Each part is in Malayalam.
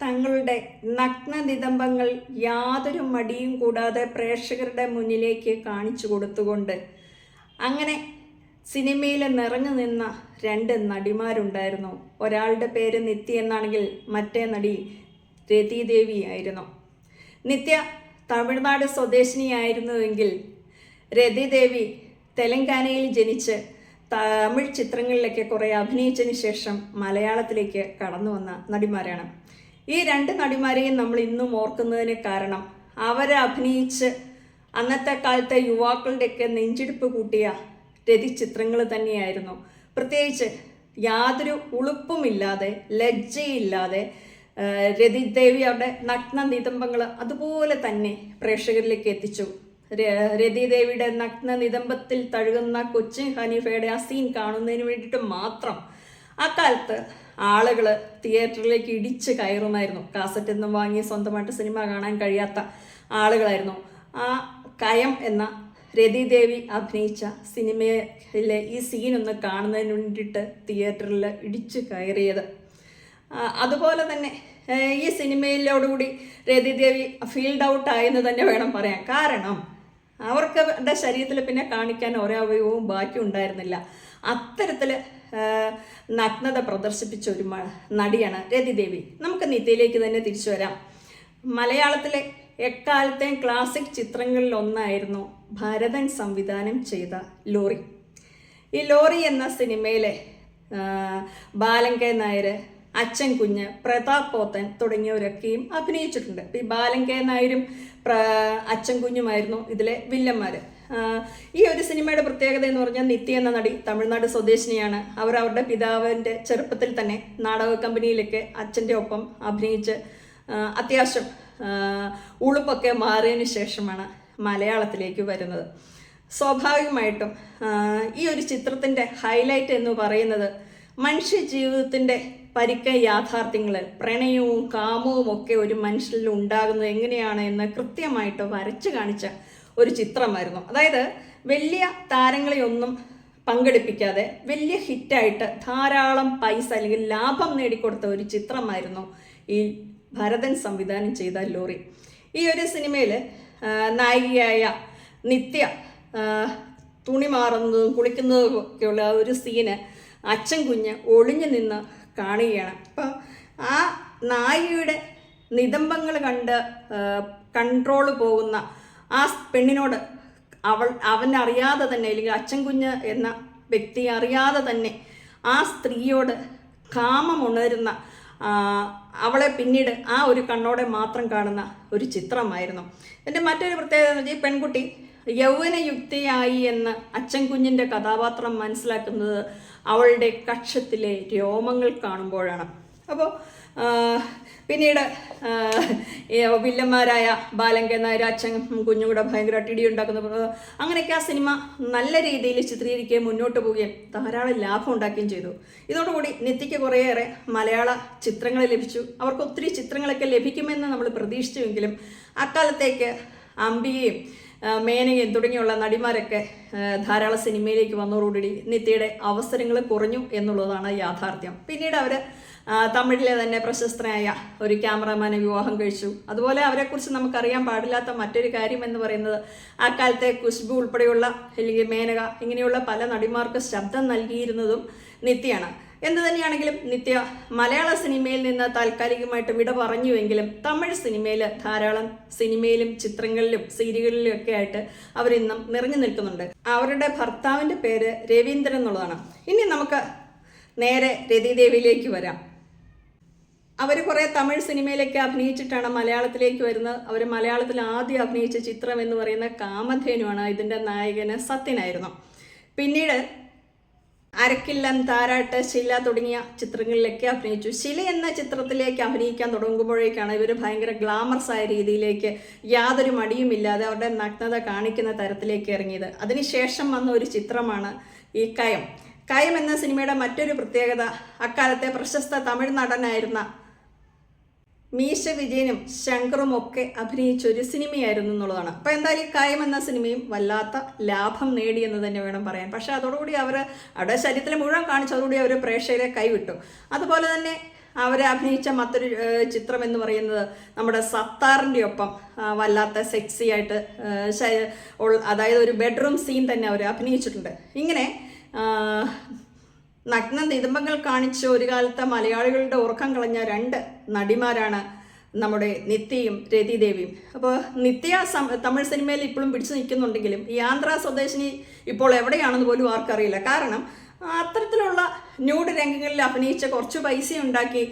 തങ്ങളുടെ നഗ്നനിതംബങ്ങൾ യാതൊരു മടിയും കൂടാതെ പ്രേക്ഷകരുടെ മുന്നിലേക്ക് കാണിച്ചു കൊടുത്തുകൊണ്ട് അങ്ങനെ സിനിമയിൽ നിറഞ്ഞു നിന്ന രണ്ട് നടിമാരുണ്ടായിരുന്നു. ഒരാളുടെ പേര് നിത്യ എന്നാണെങ്കിൽ മറ്റേ നടി രതിദേവി ആയിരുന്നു. നിത്യ തമിഴ്നാട് സ്വദേശിനിയായിരുന്നുവെങ്കിൽ രതിദേവി തെലങ്കാനയിൽ ജനിച്ച് തമിഴ് ചിത്രങ്ങളിലൊക്കെ കുറേ അഭിനയിച്ചതിന് ശേഷം മലയാളത്തിലേക്ക് കടന്നു വന്ന നടിമാരാണ്. ഈ രണ്ട് നടിമാരെയും നമ്മൾ ഇന്നും ഓർക്കുന്നതിന് കാരണം അവരെ അഭിനയിച്ച് അന്നത്തെ കാലത്തെ യുവാക്കളുടെയൊക്കെ നെഞ്ചിടിപ്പ് കൂട്ടിയ രതി ചിത്രങ്ങൾ തന്നെയായിരുന്നു. പ്രത്യേകിച്ച് യാതൊരു ഉളുപ്പുമില്ലാതെ ലജ്ജയില്ലാതെ രതി രതിദേവി അവരുടെ നഗ്ന നിതംബങ്ങൾ അതുപോലെ തന്നെ പ്രേക്ഷകരിലേക്ക് എത്തിച്ചു. രതി രതിദേവിയുടെ നഗ്ന നിതംബത്തിൽ തഴുകുന്ന കൊച്ചിൻ ഹനീഫയുടെ ആ സീൻ കാണുന്നതിന് വേണ്ടിയിട്ട് മാത്രം അക്കാലത്ത് ആളുകൾ തിയേറ്ററിലേക്ക് ഇടിച്ച് കയറുമായിരുന്നു. കാസറ്റ് ഒന്നും വാങ്ങി സ്വന്തമായിട്ട് സിനിമ കാണാൻ കഴിയാത്ത ആളുകളായിരുന്നു. ആ കയം എന്ന രതിദേവി അഭിനയിച്ച സിനിമയിലെ ഈ സീനൊന്ന് കാണുന്നതിന് വേണ്ടിയിട്ട് തിയേറ്ററിൽ ഇടിച്ച് കയറിയത്. അതുപോലെ തന്നെ ഈ സിനിമയിലോടുകൂടി രതിദേവി ഫീൽഡ് ഔട്ട് ആയെന്ന് തന്നെ വേണം പറയാൻ. കാരണം അവർക്ക് ശരീരത്തിൽ പിന്നെ കാണിക്കാൻ ഒരവയവവും ബാക്കി ഉണ്ടായിരുന്നില്ല അത്തരത്തിൽ നഗ്നത പ്രദർശിപ്പിച്ച ഒരു നടിയാണ് രതിദേവി നമുക്ക് നിത്യയിലേക്ക് തന്നെ തിരിച്ചു വരാം. മലയാളത്തിലെ എക്കാലത്തെയും ക്ലാസിക് ചിത്രങ്ങളിൽ ഒന്നായിരുന്നു ഭരതൻ സംവിധാനം ചെയ്ത ലോറി. ഈ ലോറി എന്ന സിനിമയിലെ ബാലൻ കെ നായർ അച്ഛൻ കുഞ്ഞ് പ്രതാപ് പോത്തൻ തുടങ്ങിയവരൊക്കെയും അഭിനയിച്ചിട്ടുണ്ട്. ഈ ബാലൻ കെ നായരും അച്ഛൻ കുഞ്ഞുമായിരുന്നു ഇതിലെ വില്ലന്മാർ ഈ ഒരു സിനിമയുടെ പ്രത്യേകത എന്ന് പറഞ്ഞാൽ നിത്യ എന്ന നടി തമിഴ്നാട് സ്വദേശിനിയാണ്. അവർ അവരുടെ പിതാവിന്റെ ചെറുപ്പത്തിൽ തന്നെ നാടക കമ്പനിയിലൊക്കെ അച്ഛന്റെ ഒപ്പം അഭിനയിച്ച് അത്യാവശ്യം ഉളുപ്പൊക്കെ മാറിയതിന് ശേഷമാണ് മലയാളത്തിലേക്ക് വരുന്നത്. സ്വാഭാവികമായിട്ടും ഈ ഒരു ചിത്രത്തിന്റെ ഹൈലൈറ്റ് എന്ന് പറയുന്നത് മനുഷ്യ ജീവിതത്തിന്റെ പരിക്ക യാഥാർത്ഥ്യങ്ങൾ പ്രണയവും കാമവും ഒക്കെ ഒരു മനുഷ്യരിൽ ഉണ്ടാകുന്നത് എങ്ങനെയാണ് എന്ന് കൃത്യമായിട്ട് വരച്ചു കാണിച്ച ഒരു ചിത്രമായിരുന്നു. അതായത് വലിയ താരങ്ങളെയൊന്നും പങ്കെടുപ്പിക്കാതെ വലിയ ഹിറ്റായിട്ട് ധാരാളം പൈസ അല്ലെങ്കിൽ ലാഭം നേടിക്കൊടുത്ത ഒരു ചിത്രമായിരുന്നു ഈ ഭരതൻ സംവിധാനം ചെയ്ത ലോറി. ഈ ഒരു സിനിമയിൽ നായികയായ നിത്യ തുണി മാറുന്നതും കുളിക്കുന്നതും ഒക്കെയുള്ള ഒരു സീന് അച്ഛൻ കുഞ്ഞ് ഒളിഞ്ഞു നിന്ന് കാണുകയാണ്. അപ്പോൾ ആ നായിയുടെ നിതംബങ്ങൾ കണ്ട് കൺട്രോൾ പോകുന്ന ആ പെണ്ണിനോട് അവൾ അവനറിയാതെ തന്നെ അല്ലെങ്കിൽ അച്ഛൻ കുഞ്ഞ് എന്ന വ്യക്തി അറിയാതെ തന്നെ ആ സ്ത്രീയോട് കാമമുണരുന്ന അവളെ പിന്നീട് ആ ഒരു കണ്ണോടെ മാത്രം കാണുന്ന ഒരു ചിത്രമായിരുന്നു. എന്റെ മറ്റൊരു പ്രത്യേകത എന്ന് വെച്ചാൽ ഈ പെൺകുട്ടി യൗവനയുക്തിയായി എന്ന് അച്ഛൻ കുഞ്ഞിന്റെ കഥാപാത്രം മനസ്സിലാക്കുന്നത് അവളുടെ കക്ഷത്തിലെ രോമങ്ങൾ കാണുമ്പോഴാണ്. അപ്പോൾ പിന്നീട് വില്ലന്മാരായ ബാലങ്കൻ നായർ അച്ഛൻ കൂടെ ഭയങ്കരമായിട്ട് ഇടിയുണ്ടാക്കുന്ന അങ്ങനെയൊക്കെ ആ സിനിമ നല്ല രീതിയിൽ ചിത്രീകരിക്കുകയും മുന്നോട്ട് പോവുകയും ധാരാളം ലാഭം ഉണ്ടാക്കുകയും ചെയ്തു. ഇതോടുകൂടി നിത്യയ്ക്ക് കുറേയേറെ മലയാള ചിത്രങ്ങൾ ലഭിച്ചു. അവർക്ക് ഒത്തിരി ചിത്രങ്ങളൊക്കെ ലഭിക്കുമെന്ന് നമ്മൾ പ്രതീക്ഷിച്ചുവെങ്കിലും അക്കാലത്തേക്ക് അംബികയും മേനകയും തുടങ്ങിയുള്ള നടിമാരൊക്കെ ധാരാളം സിനിമയിലേക്ക് വന്നതോടുകൂടി നിത്യയുടെ അവസരങ്ങൾ കുറഞ്ഞു എന്നുള്ളതാണ് യാഥാർത്ഥ്യം. പിന്നീട് അവർ തമിഴിലെ തന്നെ പ്രശസ്തനായ ഒരു ക്യാമറമാനെ വിവാഹം കഴിച്ചു. അതുപോലെ അവരെക്കുറിച്ച് നമുക്കറിയാൻ പാടില്ലാത്ത മറ്റൊരു കാര്യം എന്ന് പറയുന്നത് ആ കാലത്തെ കുശ്ബു ഉൾപ്പെടെയുള്ള അല്ലെങ്കിൽ മേനക ഇങ്ങനെയുള്ള പല നടിമാർക്ക് ശബ്ദം നൽകിയിരുന്നതും നിത്യയാണ്. എന്ത് തന്നെയാണെങ്കിലും നിത്യ മലയാള സിനിമയിൽ നിന്ന് താൽക്കാലികമായിട്ട് വിട പറഞ്ഞുവെങ്കിലും തമിഴ് സിനിമയിൽ ധാരാളം സിനിമയിലും ചിത്രങ്ങളിലും സീരിയലുകളിലും ഒക്കെ ആയിട്ട് അവരിന്നും നിറഞ്ഞു നിൽക്കുന്നുണ്ട്. അവരുടെ ഭർത്താവിന്റെ പേര് രവീന്ദ്രൻ എന്നുള്ളതാണ്. ഇനി നമുക്ക് നേരെ രതിദേവിയിലേക്ക് വരാം. അവർ കുറേ തമിഴ് സിനിമയിലൊക്കെ അഭിനയിച്ചിട്ടാണ് മലയാളത്തിലേക്ക് വരുന്നത്. അവർ മലയാളത്തിൽ ആദ്യം അഭിനയിച്ച ചിത്രം എന്ന് പറയുന്ന കാമധേനുവാണ് ഇതിന്റെ നായകന് സത്യനായിരുന്നു പിന്നീട് അരക്കില്ലം താരാട്ട് ശില തുടങ്ങിയ ചിത്രങ്ങളിലൊക്കെ അഭിനയിച്ചു. ശില എന്ന ചിത്രത്തിലേക്ക് അഭിനയിക്കാൻ തുടങ്ങുമ്പോഴേക്കാണ് ഇവർ ഭയങ്കര ഗ്ലാമർസ് ആയ രീതിയിലേക്ക് യാതൊരു മടിയുമില്ലാതെ അവരുടെ നഗ്നത കാണിക്കുന്ന തരത്തിലേക്ക് ഇറങ്ങിയത്. അതിനുശേഷം വന്ന ഒരു ചിത്രമാണ് ഈ കയം. കയം എന്ന സിനിമയുടെ മറ്റൊരു പ്രത്യേകത അക്കാലത്തെ പ്രശസ്ത തമിഴ് നടനായിരുന്ന മീശ വിജയനും ശങ്കറും ഒക്കെ അഭിനയിച്ച ഒരു സിനിമയായിരുന്നു എന്നുള്ളതാണ്. അപ്പോൾ എന്തായാലും കായം എന്ന സിനിമയും വല്ലാത്ത ലാഭം നേടി എന്ന് തന്നെ വേണം പറയാൻ. പക്ഷേ അതോടുകൂടി അവർ അവിടെ ശരീരത്തിൽ മുഴുവൻ കാണിച്ചതോടുകൂടി അവർ പ്രേക്ഷകരെ കൈവിട്ടു. അതുപോലെ തന്നെ അവരെ അഭിനയിച്ച മറ്റൊരു ചിത്രം എന്ന് പറയുന്നത് നമ്മുടെ സത്താറിന്റെ ഒപ്പം വല്ലാത്ത സെക്സി ആയിട്ട് അതായത് ഒരു ബെഡ്റൂം സീൻ തന്നെ അവർ അഭിനയിച്ചിട്ടുണ്ട്. ഇങ്ങനെ നഗ്ന നിതംബങ്ങൾ കാണിച്ച് ഒരു കാലത്ത് മലയാളികളുടെ ഉറക്കം കളഞ്ഞ രണ്ട് നടിമാരാണ് നമ്മുടെ നിത്യയും രതിദേവിയും. അപ്പോൾ നിത്യ തമിഴ് സിനിമയിൽ ഇപ്പോഴും പിടിച്ചു നിൽക്കുന്നുണ്ടെങ്കിലും ഈ ആന്ധ്ര സ്വദേശിനി ഇപ്പോൾ എവിടെയാണെന്ന് പോലും ആർക്കറിയില്ല. കാരണം അത്തരത്തിലുള്ള ന്യൂഡ് രംഗങ്ങളിൽ അഭിനയിച്ച കുറച്ച് പൈസ ഉണ്ടാക്കി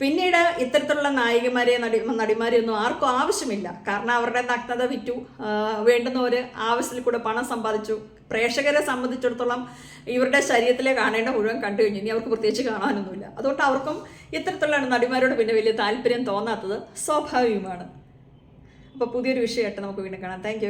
പിന്നീട് ഇത്തരത്തിലുള്ള നായികമാരെ നടി നടിമാരെ ഒന്നും ആർക്കും ആവശ്യമില്ല. കാരണം അവരുടെ നഗ്നത വിറ്റു. വേണ്ടുന്നവർ ആവശ്യത്തിൽ കൂടെ പണം സമ്പാദിച്ചു. പ്രേക്ഷകരെ സംബന്ധിച്ചിടത്തോളം ഇവരുടെ ശരീരത്തിലെ കാണേണ്ട മുഴുവൻ കണ്ടു കഴിഞ്ഞു. ഇനി അവർക്ക് പ്രത്യേകിച്ച് കാണാനൊന്നുമില്ല. അതുകൊണ്ട് അവർക്കും ഇത്തരത്തിലുള്ള നടിമാരോട് പിന്നെ വലിയ താല്പര്യം തോന്നാത്തത് സ്വാഭാവികമാണ്. അപ്പോൾ പുതിയൊരു വിഷയമായിട്ട് നമുക്ക് വീണ്ടും കാണാം. താങ്ക്